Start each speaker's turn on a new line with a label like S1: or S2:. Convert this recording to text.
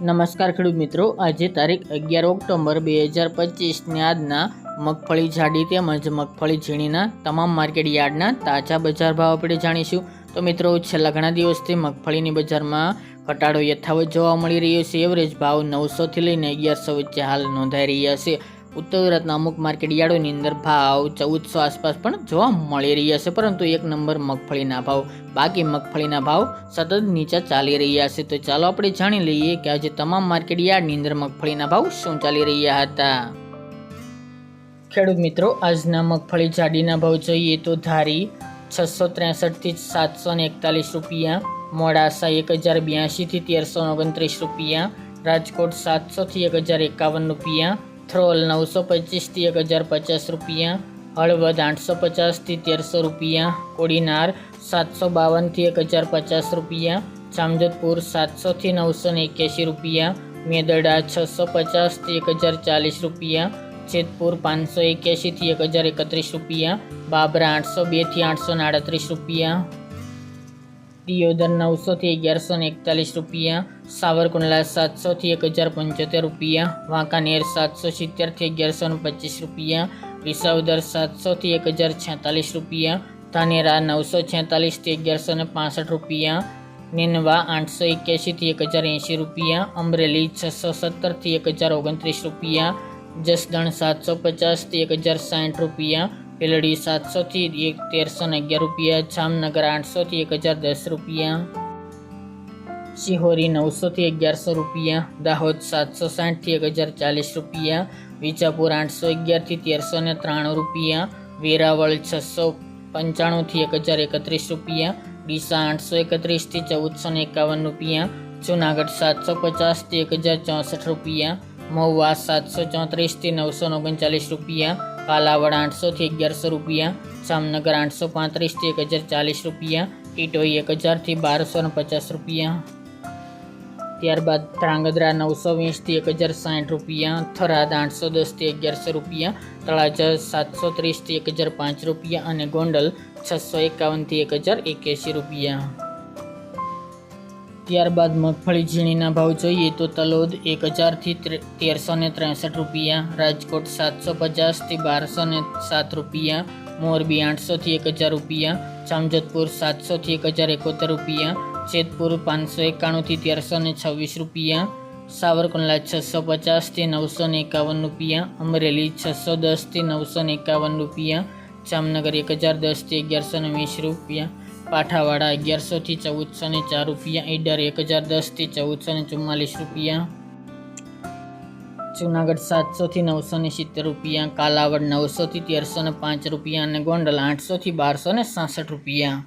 S1: નમસ્કાર ખેડૂત મિત્રો. આજે તારીખ અગિયાર ઓક્ટોબર બે હજાર પચીસની આજના મગફળી જાડી તેમજ મગફળી ઝીણીના તમામ માર્કેટ યાર્ડના તાજા બજાર ભાવ આપણે જાણીશું. તો મિત્રો, છેલ્લા ઘણા દિવસથી મગફળીની બજારમાં ઘટાડો યથાવત જોવા મળી રહ્યો છે. એવરેજ ભાવ નવસોથી લઈને અગિયારસો વચ્ચે હાલ નોંધાઈ રહ્યા છે. ઉત્તર ગુજરાતના અમુક માર્કેટ યાર્ડોની અંદર ભાવ, ચૌદસો આસપાસ પણ જોવા મળી રહ્યા છે, પરંતુ એક નંબર મગફળીના ભાવ, બાકી મગફળીના ભાવ સતત નીચા ચાલી રહ્યા છે. તો ચાલો આપણે જાણી લઈએ કે આજે તમામ માર્કેટ યાર્ડની અંદર મગફળીના ભાવ શું ચાલી રહ્યા હતા. ખેડૂત મિત્રો, આજના મગફળી જાડીના ભાવ જોઈએ તો ધારી છસો ત્રેસઠથી સાતસો ને એકતાલીસ રૂપિયા, મોડાસા એક હજાર બ્યાસીથી તેરસો ઓગણત્રીસ રૂપિયા, રાજકોટ સાતસોથી એક હજાર એકાવન રૂપિયા થ્રોલ નવસો પચીસથી એક હજાર પચાસ રૂપિયા, હળવદ આઠસો પચાસથી તેરસો રૂપિયા, કોડીનાર સાતસો બાવનથી એક હજાર પચાસ રૂપિયા, જામજોધપુર સાતસોથી નવસો ને એક્યાસી રૂપિયા, મેદડા છસો પચાસથી એક હજાર ચાલીસ રૂપિયા, જેતપુર પાંચસો એક્યાસીથી એક હજાર એકત્રીસ રૂપિયા, બાબરા આઠસો બેથી આઠસો આડત્રીસ રૂપિયા દિયોદર નવસોથી અગિયારસો ને એકતાલીસ રૂપિયા, સાવરકુંડલા સાતસોથી એક હજાર પંચોતેર રૂપિયા, વાંકાનેર સાતસો સિત્તેરથી અગિયારસો ને પચીસ રૂપિયા, વિસાવદર સાતસોથી એક હજાર છેતાલીસ રૂપિયા, ધાનેરા નવસો છેતાલીસથી અગિયારસો ને પાસઠ રૂપિયા, નિનવા આઠસો એક્યાસીથી એક હજાર એંશી રૂપિયા, અમરેલી છસો સત્તરથી એક હજાર ઓગણત્રીસ રૂપિયા, જસદણ સાતસો પચાસથી એક હજાર સાઠ રૂપિયા પેલડી સાતસોથી એક તેરસો ને અગિયાર રૂપિયા, જામનગર આઠસોથી એક હજાર દસ રૂપિયા, શિહોરી નવસોથી અગિયારસો રૂપિયા, દાહોદ સાતસો સાઠથી એક હજાર ચાલીસ રૂપિયા, વિજાપુર આઠસો અગિયારથી તેરસો ને ત્રાણું રૂપિયા, વેરાવળ છસો પંચાણુંથી એક હજાર એકત્રીસ રૂપિયા, ડીસા આઠસો એકત્રીસથી ચૌદસો ને એકાવન રૂપિયા, જુનાગઢ સાતસો પચાસથી એક હજાર ચોસઠ રૂપિયા, મહુવા સાતસો ચોત્રીસથી નવસો ઓગણચાલીસ રૂપિયા કાલાવડ આઠસોથી અગિયારસો રૂપિયા, જામનગર આઠસો પાંત્રીસથી એક હજાર ચાલીસ રૂપિયા ઇટોઈ એક હજારથી બારસો ને પચાસ રૂપિયા. ત્યારબાદ ધ્રાંગધ્રા નવસો વીસથી એક હજાર સાઠ રૂપિયા, થરાદ આઠસો દસથી અગિયારસો રૂપિયા, તળાજા સાતસો ત્રીસથી એક હજાર પાંચ રૂપિયા અને ગોંડલ છસો એકાવનથી એક હજાર એક્યાસી રૂપિયા. ત્યારબાદ મગફળી ઝીણીના ભાવ જોઈએ તો તલોદ એક હજારથી તેરસો ને ત્રેસઠ રૂપિયા, રાજકોટ સાતસો પચાસથી બારસો ને સાત રૂપિયા, મોરબી આઠસોથી એક હજાર રૂપિયા, જામજોધપુર સાતસોથી એક હજાર એકોતેર રૂપિયા, જેતપુર પાંચસો એકાણુંથી તેરસો ને છવ્વીસ રૂપિયા, સાવરકુંડલા છસો પચાસથી નવસો ને એકાવન રૂપિયા, અમરેલી છસો દસથી નવસો ને એકાવન રૂપિયા, જામનગર એક હજાર દસથી અગિયારસો ને વીસ રૂપિયા પાઠાવાડા અગિયારસોથી ચૌદસો ને ચાર રૂપિયા, ઈડર એક હજાર દસથી ચૌદસો ને ચુમ્માલીસ રૂપિયા. જુનાગઢ સાતસોથી નવસો ને સિત્તેર રૂપિયા, કાલાવડ નવસોથી તેરસો ને પાંચ રૂપિયા અને ગોંડલ આઠસોથી બારસો ને સાસઠ રૂપિયા.